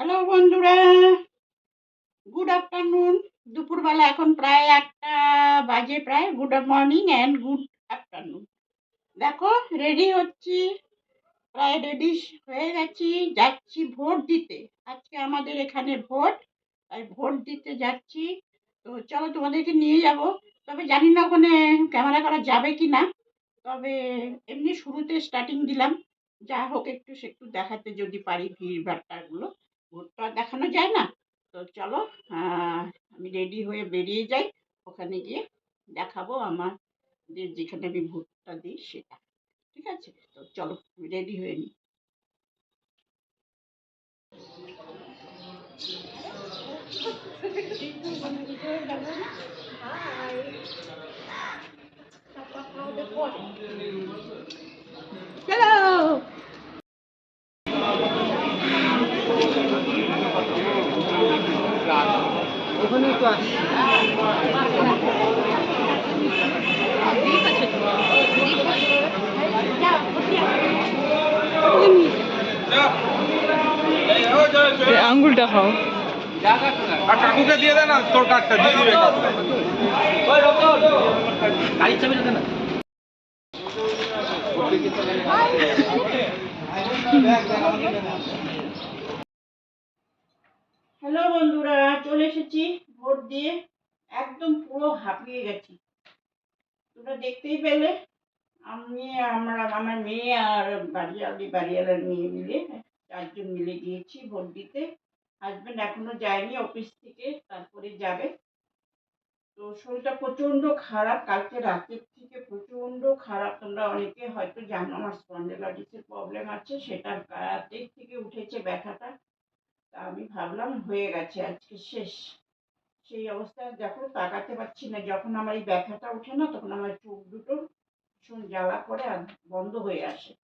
Hello বন্ধুরা good afternoon দুপুরবেলা এখন প্রায় একটা বাজে প্রায় good morning and good afternoon দেখো রেডি হচ্ছি, প্রায় রেডি হয়ে গেছি, যাচ্ছি ভোট দিতে। আজকে আমাদের এখানে ভোট, তাই ভোট দিতে যাচ্ছি। তো চলো তোমাদেরকে নিয়ে যাব। তবে জানি না ওখানে ক্যামেরা করা যাবে কি না তবে এমনি শুরুতে স্টার্টিং দিলাম। যা হোক একটু সে একটু দেখাতে যদি পারি ভিড় ভাট্টাগুলো। ভোটটা দেখানো যায় না। তো চলো আমি রেডি হয়ে বেরিয়ে যাই। ওখানে গিয়ে দেখাবো আমার যে যেখানে আমি ভোটটা দিই সেটা। ঠিক আছে? তো চলো আমি রেডি হয়ে নিই। চলো ওখানে তো আসছি আঙ্গুলটা খাও আর কাকুকে দিয়ে দে না তোর কার্ডটা দিয়ে দিবে। গাড়ির চাবি না হ্যালো বন্ধুরা চলে এসেছি ভোট দিয়ে একদম পুরো হাঁপিয়ে গেছি। তোমরা দেখতেই পেলে, আমি, আমরা, আমার মেয়ে আর বাড়িয়ালি, বাড়িয়ালার মেয়ে মিলে চারজন মিলে গিয়েছি ভোট দিতে। হাজব্যান্ড এখনও যায়নি অফিস থেকে, তারপরে যাবে। তো শরীরটা প্রচণ্ড খারাপ, কালকে রাতের থেকে প্রচণ্ড খারাপ। তোমরা অনেকে হয়তো জানো আমার স্পন্ডেলাইটিসের প্রবলেম আছে, সেটা রাতের থেকে উঠেছে ব্যথাটা। তা আমি ভাবলাম হয়ে গেছে, আজকে শেষ। সেই অবস্থায় দেখো, তাকাতে পারছি না। যখন আমার এই ব্যথাটা ওঠে না, তখন আমার চোখ দুটো ভীষণ জ্বালা করে আর বন্ধ হয়ে আসে।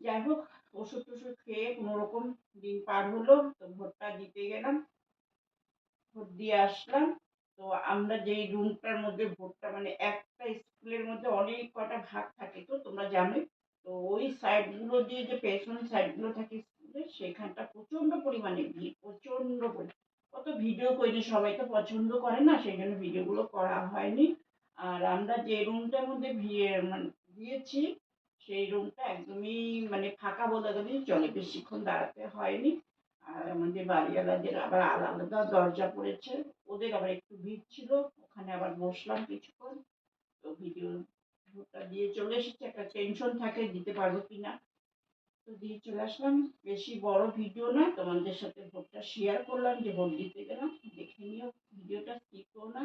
যাই হোক ওষুধ টষুধ খেয়ে কোনো রকম দিন পার হলো, তো ভোটটা দিতে গেলাম, ভোট দিয়ে আসলাম। তো আমরা যেই রুমটার মধ্যে ভোটটা মানে একটা স্কুলের মধ্যে অনেক কটা ভাগ থাকে তো, তোমরা জানোই। তো ওই সাইডগুলো দিয়ে যে পেছন সাইডগুলো থাকে স্কুলের সেখানটা প্রচণ্ড পরিমাণে ভিড়, প্রচণ্ড পরি- অত ভিডিও করিনি সবাই তো পছন্দ করে না, সেই জন্য ভিডিওগুলো করা হয়নি। আর আমরা যে রুমটার মধ্যে মানে দিয়েছি সেই রুমটা একদমই মানে ফাঁকা বলে গেলেই চলে বেশিক্ষণ দাঁড়াতে হয়নি। আর আমাদের বাড়িওয়ালাদের আবার আলাদা দরজা পড়েছে, ওদের আবার একটু ভিড় ছিল, ওখানে আবার বসলাম কিছুক্ষণ। তো ভিডিও ভোটটা দিয়ে চলে এসেছি, একটা টেনশন থাকে দিতে পারব কি না দিয়ে চলে আসলাম। বেশি বড় ভিডিও না তোমাদের সাথে ভোটটা শেয়ার করলাম, যে ভোট দিতে গেলাম। দেখে নিও, ভিডিওটা স্কিপ করো না।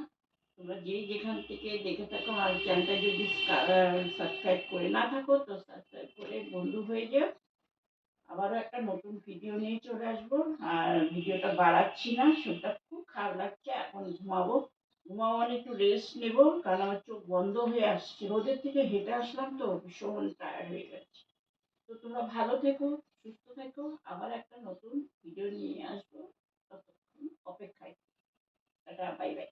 তোমরা যেই যেখান থেকে দেখে থাকো আমার চ্যানেলটা যদি সাবস্ক্রাইব করে না থাকো, তো সাবস্ক্রাইব করে বন্ধু হয়ে যাও। আবারও একটা নতুন ভিডিও নিয়ে চলে আসব। আর ভিডিওটা বাড়াচ্ছি না, শরীরটা খুব খারাপ লাগছে, এখন ঘুমাবো। ঘুমাবো মানে একটু রেস্ট নেব, কারণ আমার চোখ বন্ধ হয়ে আসছে। রোদের থেকে হেঁটে আসলাম তো, ভীষণ টায়ার্ড হয়ে যাচ্ছে তো তোমরা ভালো থেকো, সুস্থ থেকো। আবার একটা নতুন ভিডিও নিয়ে আসব। ততক্ষণ অপেক্ষায় টাটা বাই বাই